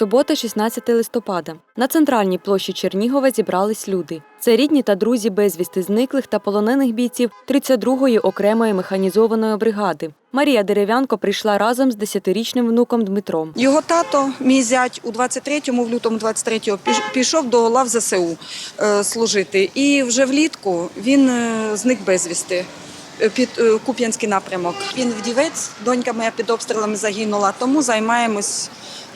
Субота, 16 листопада. На центральній площі Чернігова зібрались люди. Це рідні та друзі безвісти зниклих та полонених бійців 32-ї окремої механізованої бригади. Марія Дерев'янко прийшла разом з 10-річним внуком Дмитром. Його тато, мій зять, у 23-му, в лютому 23-го піш- пішов до лав ЗСУ е, служити. І вже влітку він е, зник безвісти е, під Куп'янський напрямок. Він вдівець, донька моя під обстрілами загинула, тому займаємось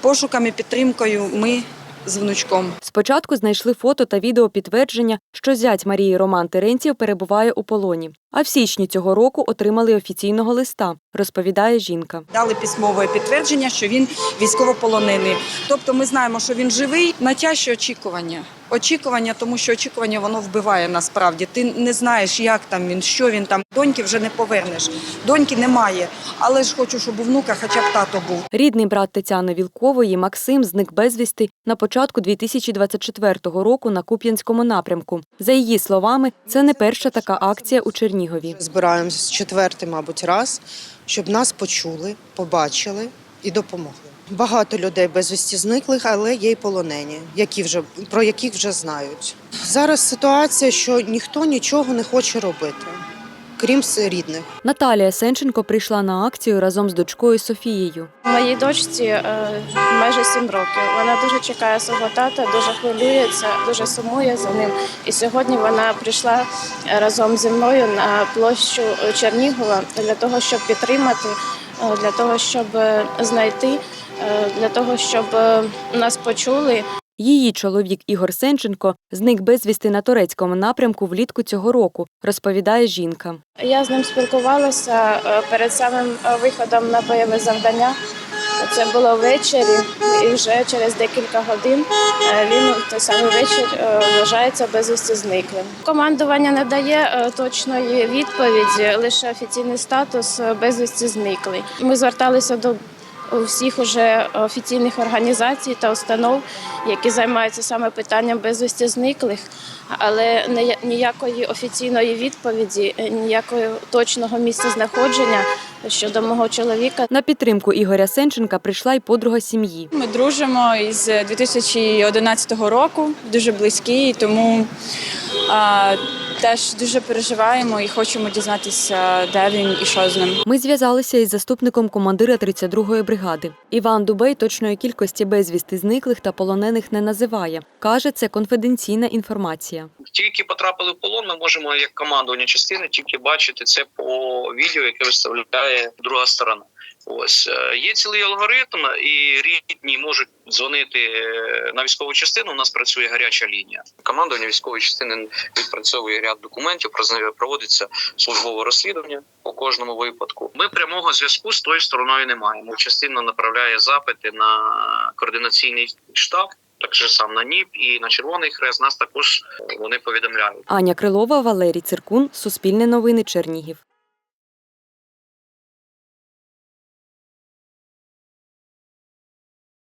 пошуками, підтримкою ми з внучком. Спочатку знайшли фото та відео підтвердження, що зять Марії Роман Теренців перебуває у полоні. А в січні цього року отримали офіційного листа, розповідає жінка. Дали письмове підтвердження, що він військовополонений. Тобто ми знаємо, що він живий, на тяжче очікування. Очікування, тому що очікування воно вбиває насправді. Ти не знаєш, як там він, що він там. Доньки вже не повернеш. Доньки немає. Але ж хочу, щоб у внука хоча б тато був. Рідний брат Тетяни Вілкової Максим зник безвісти на початку 2024 року на Куп'янському напрямку. За її словами, це не перша така акція у Чернігові. Збираємось четвертий, мабуть, раз, щоб нас почули, побачили і допомогли. Багато людей безвісті зниклих, але є й полонені, які вже про яких вже знають. Зараз ситуація, що ніхто нічого не хоче робити, крім рідних. Наталія Сенченко прийшла на акцію разом з дочкою Софією. Моїй дочці е, майже сім років. Вона дуже чекає свого тата, дуже хвилюється, дуже сумує за ним. І сьогодні вона прийшла е, разом зі мною на площу Чернігова для того, щоб підтримати, е, для того, щоб е, знайти, для того, щоб е, нас почули. Її чоловік Ігор Сенченко зник безвісти на турецькому напрямку влітку цього року, розповідає жінка. Я з ним спілкувалася е, перед самим е, виходом на бойове завдання. Це було ввечері, і вже через декілька годин е, він той самий вечір е, вважається безвісті зниклим. Командування не дає е, точної відповіді, лише офіційний статус е, безвісті зниклий. Ми зверталися до всіх уже офіційних організацій та установ, які займаються саме питанням безвісті зниклих, але не- ніякої офіційної відповіді, ніякого точного місця знаходження щодо мого чоловіка На підтримку Ігоря Сенченка прийшла й подруга сім'ї. Ми дружимо із 2011 року, дуже близькі, тому а, теж дуже переживаємо і хочемо дізнатися, де він і що з ним. Ми зв'язалися із заступником командира 32-ї бригади. Іван Дубей точної кількості безвісти зниклих та полонених не називає. Каже, це конфіденційна інформація. Тільки потрапили в полон, ми можемо як командування частини тільки бачити це по відео, яке виставляє друга сторона. Ось е, є цілий алгоритм, і рідні можуть дзвонити е, на військову частину. У нас працює гаряча лінія. Командування військової частини відпрацьовує ряд документів. про- проводиться службове розслідування по кожному випадку. Ми прямого зв'язку з тою стороною не маємо. Частина направляє запити на координаційний штаб. Так же сам на НІП і на Червоний Хрест нас також вони повідомляють. Аня Крилова, Валерій Циркун, Суспільне новини, Чернігів.